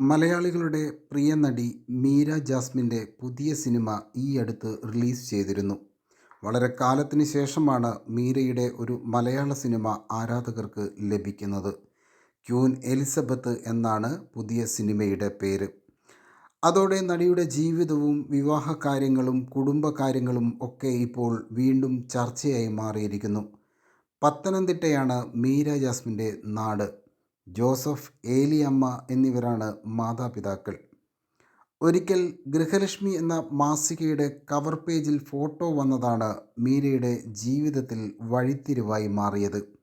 മലയാളികളുടെ പ്രിയ നടി മീര ജാസ്മിന്റെ പുതിയ സിനിമ ഈ അടുത്ത് റിലീസ് ചെയ്തിരുന്നു. വളരെ കാലത്തിന് ശേഷമാണ് മീരയുടെ ഒരു മലയാള സിനിമ ആരാധകർക്ക് ലഭിക്കുന്നത്. ക്യൂൻ എലിസബത്ത് എന്നാണ് പുതിയ സിനിമയുടെ പേര്. അതോടെ നടിയുടെ ജീവിതവും വിവാഹ വിവാഹകാര്യങ്ങളും കുടുംബകാര്യങ്ങളും ഒക്കെ ഇപ്പോൾ വീണ്ടും ചർച്ചയായി മാറിയിരിക്കുന്നു. പത്തനംതിട്ടയാണ് മീര ജാസ്മിന്റെ നാട്. ജോസഫ് ഏലിയമ്മ എന്നിവരാണ് മാതാപിതാക്കൾ. ഒരിക്കൽ ഗൃഹലക്ഷ്മി എന്ന മാസികയുടെ കവർ പേജിൽ ഫോട്ടോ വന്നതാണ് മീരയുടെ ജീവിതത്തിൽ വഴിത്തിരിവായി മാറിയത്.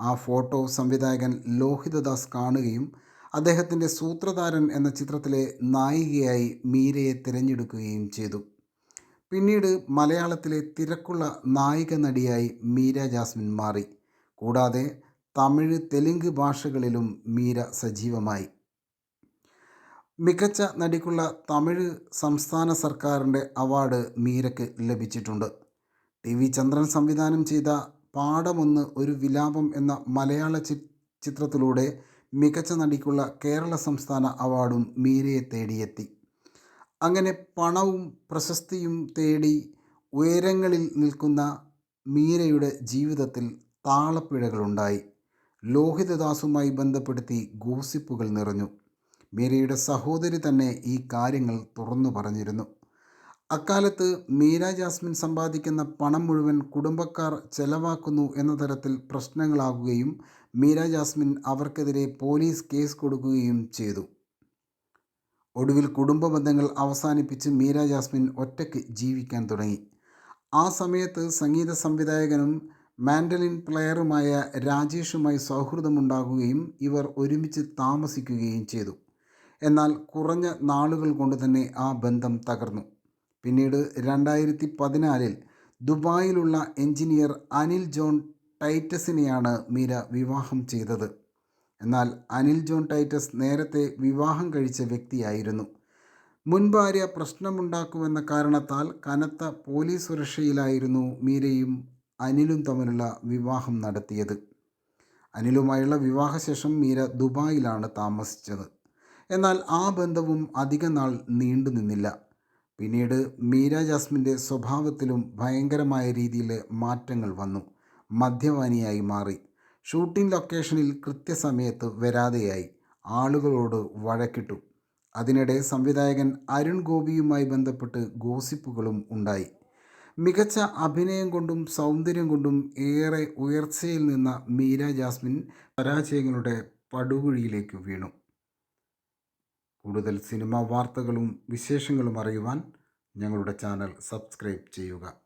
ആ ഫോട്ടോ സംവിധായകൻ ലോഹിതദാസ് കാണുകയും അദ്ദേഹത്തിന്റെ സൂത്രധാരൻ എന്ന ചിത്രത്തിലെ നായികയായി മീരയെ തിരഞ്ഞെടുക്കുകയും ചെയ്തു. പിന്നീട് മലയാളത്തിലെ തിരക്കുള്ള നായിക നടിയായി മീര ജാസ്മിൻ മാറി. കൂടാതെ തമിഴ് തെലുങ്ക് ഭാഷകളിലും മീര സജീവമായി. മികച്ച നടിക്കുള്ള തമിഴ് സംസ്ഥാന സർക്കാരിന്റെ അവാർഡ് മീരയ്ക്ക് ലഭിച്ചിട്ടുണ്ട്. ടി വി ചന്ദ്രൻ സംവിധാനം ചെയ്ത പാഠമൊന്ന് ഒരു വിലാപം എന്ന മലയാള ചിത്രത്തിലൂടെ മികച്ച നടിക്കുള്ള കേരള സംസ്ഥാന അവാർഡും മീരയെ തേടിയെത്തി. അങ്ങനെ പണവും പ്രശസ്തിയും തേടി ഉയരങ്ങളിൽ നിൽക്കുന്ന മീരയുടെ ജീവിതത്തിൽ താളപ്പിഴകളുണ്ടായി. ലോഹിതദാസുമായി ബന്ധപ്പെടുത്തി ഗൂസിപ്പുകൾ നിറഞ്ഞു. മീരയുടെ സഹോദരി തന്നെ ഈ കാര്യങ്ങൾ തുറന്നു പറഞ്ഞിരുന്നു. അക്കാലത്ത് മീര ജാസ്മിൻ സമ്പാദിക്കുന്ന പണം മുഴുവൻ കുടുംബക്കാർ ചെലവാക്കുന്നു എന്ന തരത്തിൽ പ്രശ്നങ്ങളാകുകയും മീര ജാസ്മിൻ അവർക്കെതിരെ പോലീസ് കേസ് കൊടുക്കുകയും ചെയ്തു. ഒടുവിൽ കുടുംബ ബന്ധങ്ങൾ അവസാനിപ്പിച്ച് മീര ജാസ്മിൻ ഒറ്റയ്ക്ക് ജീവിക്കാൻ തുടങ്ങി. ആ സമയത്ത് സംഗീത സംവിധായകനും മാൻഡലിൻ പ്ലെയറുമായ രാജേഷുമായി സൗഹൃദമുണ്ടാകുകയും ഇവർ ഒരുമിച്ച് താമസിക്കുകയും ചെയ്തു. എന്നാൽ കുറഞ്ഞ നാളുകൾ കൊണ്ട് തന്നെ ആ ബന്ധം തകർന്നു. പിന്നീട് രണ്ടായിരത്തി പതിനാലിൽ ദുബായിലുള്ള എഞ്ചിനീയർ അനിൽ ജോൺ ടൈറ്റസിനെയാണ് മീര വിവാഹം ചെയ്തത്. എന്നാൽ അനിൽ ജോൺ ടൈറ്റസ് നേരത്തെ വിവാഹം കഴിച്ച വ്യക്തിയായിരുന്നു. മുൻ ഭാര്യ പ്രശ്നമുണ്ടാക്കുമെന്ന കാരണത്താൽ കനത്ത പോലീസ് സുരക്ഷയിലായിരുന്നു മീരയും അനിലും തമ്മിലുള്ള വിവാഹം നടത്തിയത്. അനിലുമായുള്ള വിവാഹശേഷം മീര ദുബായിലാണ് താമസിച്ചത്. എന്നാൽ ആ ബന്ധവും അധിക നാൾ നീണ്ടു നിന്നില്ല. പിന്നീട് മീര ജാസ്മിന്റെ സ്വഭാവത്തിലും ഭയങ്കരമായ രീതിയിലെ മാറ്റങ്ങൾ വന്നു. മദ്യപാനിയായി മാറി. ഷൂട്ടിംഗ് ലൊക്കേഷനിൽ കൃത്യസമയത്ത് വരാതെയായി. ആളുകളോട് വഴക്കിട്ടു. അതിനിടെ സംവിധായകൻ അരുൺ ഗോപിയുമായി ബന്ധപ്പെട്ട് ഗോസിപ്പുകളും ഉണ്ടായി. മികച്ച അഭിനയം കൊണ്ടും സൗന്ദര്യം കൊണ്ടും ഏറെ ഉയർച്ചയിൽ നിന്ന മീര ജാസ്മിൻ പരാജയങ്ങളുടെ പടുകുഴിയിലേക്ക് വീണു. കൂടുതൽ സിനിമാ വാർത്തകളും വിശേഷങ്ങളും അറിയുവാൻ ഞങ്ങളുടെ ചാനൽ സബ്സ്ക്രൈബ് ചെയ്യുക.